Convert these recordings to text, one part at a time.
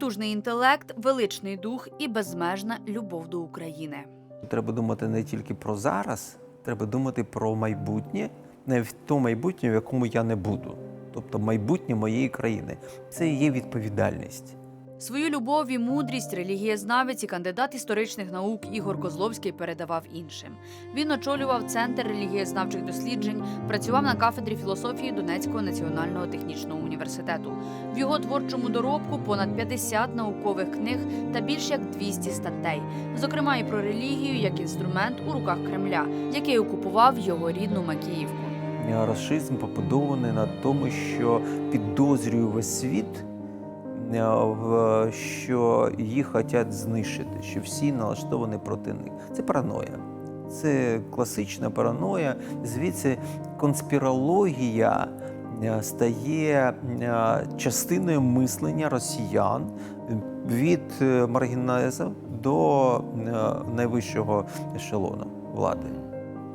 Потужний інтелект, величний дух і безмежна любов до України. Треба думати не тільки про зараз, треба думати про майбутнє, не в то майбутнє, в якому я не буду. Тобто майбутнє моєї країни. Це і є відповідальність. Свою любов і мудрість релігієзнавець і кандидат історичних наук Ігор Козловський передавав іншим. Він очолював центр релігієзнавчих досліджень, працював на кафедрі філософії Донецького національного технічного університету. В його творчому доробку понад 50 наукових книг та більш як 200 статей, зокрема і про релігію як інструмент у руках Кремля, який окупував його рідну Макіївку. Расизм побудований на тому, що підозрює весь світ, що їх хочуть знищити, що всі налаштовані проти них. Це параноя. Це класична параноя. Звідси конспірологія е, стає е, частиною мислення росіян від е, маргінезу до е, найвищого ешелону влади.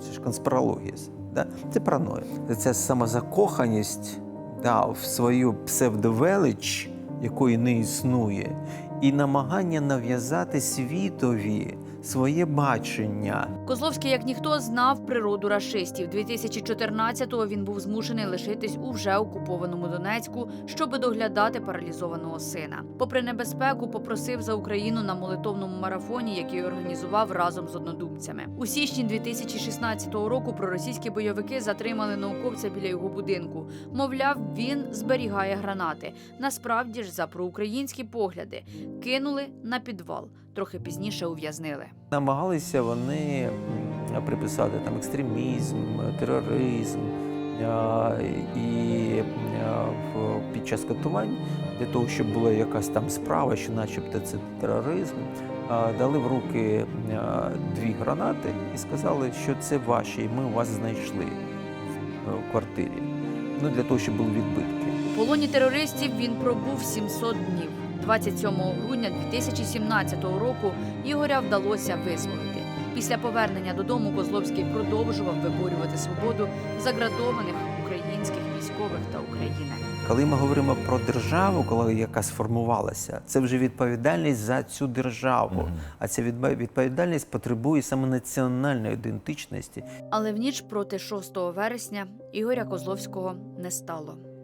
Це ж конспірологія. Да? Це параноя. Це самозакоханість да, в свою псевдовелич, якої не існує, і намагання нав'язати світові своє бачення. Козловський, як ніхто, знав природу рашистів. 2014-го він був змушений лишитись у вже окупованому Донецьку, щоби доглядати паралізованого сина. Попри небезпеку, попросив за Україну на молитовному марафоні, який організував разом з однодумцями. У січні 2016 року проросійські бойовики затримали науковця біля його будинку. Мовляв, він зберігає гранати. Насправді ж, за проукраїнські погляди, кинули на підвал. Трохи пізніше ув'язнили. Намагалися вони приписати там екстремізм, тероризм. І під час катувань для того, щоб була якась там справа, що начебто це тероризм, дали в руки дві гранати і сказали, що це ваші, і ми вас знайшли в- в квартирі. Ну, для того, щоб були відбитки. Полоні терористів він пробув 700 днів. 27 грудня 2017 року Ігоря вдалося визволити. Після повернення додому Козловський продовжував виборювати свободу заградованих українських військових та України. Коли ми говоримо про державу, коли яка сформувалася, це вже відповідальність за цю державу. А ця відповідальність потребує саме національної ідентичності. Але в ніч проти 6 вересня Ігоря Козловського не стало.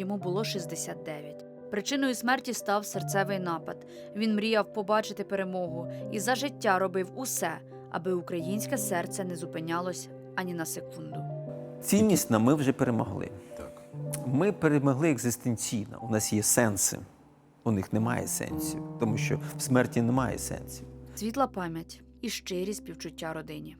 Йому було 69. Причиною смерті став серцевий напад. Він мріяв побачити перемогу і за життя робив усе, аби українське серце не зупинялось ані на секунду. Ціннісно ми вже перемогли. Так. Ми перемогли екзистенційно. У нас є сенси. У них немає сенсів, тому що в смерті немає сенсів. Світла пам'ять і щирі співчуття родині.